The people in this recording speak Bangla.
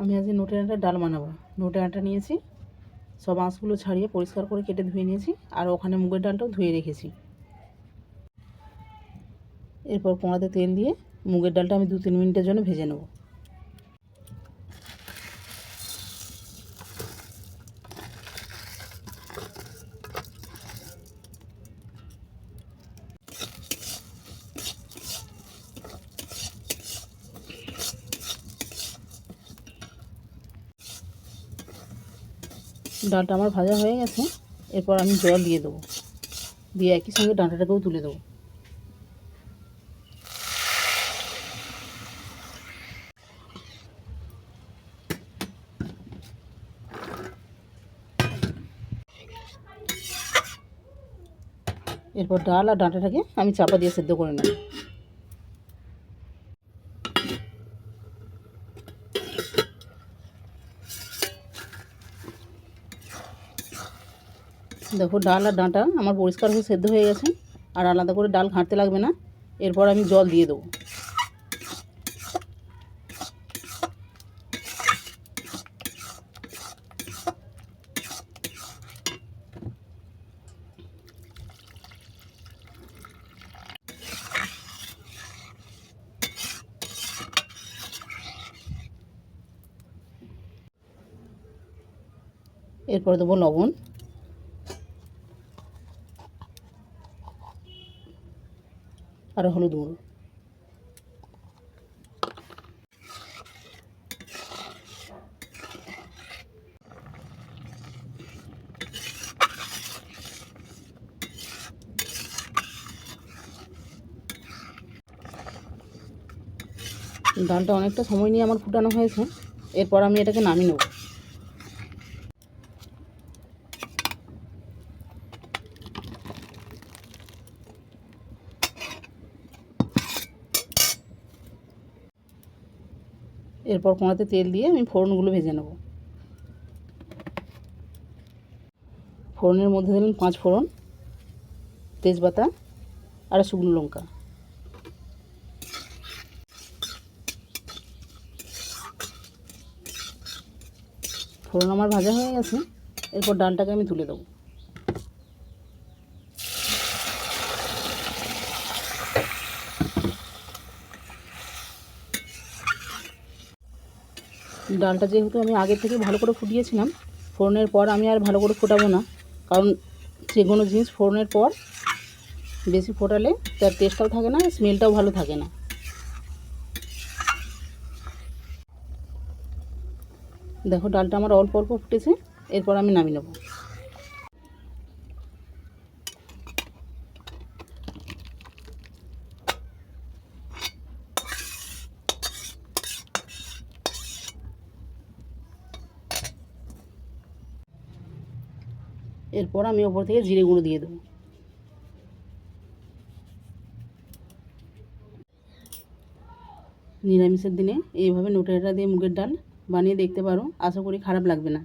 আমি আজকে নোটে আটার ডাল বানাবো। নোটে আটা নিয়েছি, সব আঁশগুলো ছাড়িয়ে পরিষ্কার করে কেটে ধুয়ে নিয়েছি, আর ওখানে মুগের ডালটাও ধুয়ে রেখেছি। এরপর কোঁড়াতে তেল দিয়ে মুগের ডালটা আমি দু তিন মিনিটের জন্য ভেজে নেব। ডালটা আমার ভাজা হয়ে গেছে, এরপর আমি জল দিয়ে দেবো। দিয়ে একই সঙ্গে ডাঁটাটাকেও তুলে দেবো। এরপর ডাল আর ডাঁটাটাকে আমি চাপা দিয়ে সেদ্ধ করে নেব। দেখো ডাল আর ডাঁটা আমার পরিষ্কার হয়ে সেদ্ধ হয়ে গেছে, আর আলাদা করে ডাল ঘাঁটতে লাগবে না। এরপর আমি জল দিয়ে দেবো। এরপর দেবো লবণ। আর হলুদ গুঁড়ো। ডালটা অনেকটা সময় নিয়ে আমার ফুটানো হয়েছে। এরপর আমি এটাকে নামিয়ে নেব। এরপর কোঁড়াতে তেল দিয়ে আমি ফোড়নগুলো ভেজে নেব। ফোড়নের মধ্যে দিলাম পাঁচ ফোড়ন, তেজপাতা আর শুকনো লঙ্কা। ফোড়ন আমার ভাজা হয়ে গেছে, এরপর ডালটাকে আমি তুলে দেবো। ডালটা যেহেতু আমি আগে থেকে ভালো করে ফুটিয়েছিলাম, ফোড়নের পর আমি আর ভালো করে ফোটাবো না। কারণ যে কোনো জিনিস ফোড়নের পর বেশি ফোটালে তার টেস্টটাও থাকে না স্মেলটাও ভালো থাকে না। দেখো, ডালটা আমার অল্প অল্প ফুটেছে, এরপর আমি নামিয়ে নেব। এরপর আমি ওপর থেকে জিরে গুঁড়ো দিয়ে দেবো। নিরামিষের দিনে এইভাবে নোটেটা দিয়ে মুগের ডাল বানিয়ে দেখতে পারো, আশা করি খারাপ লাগবে না।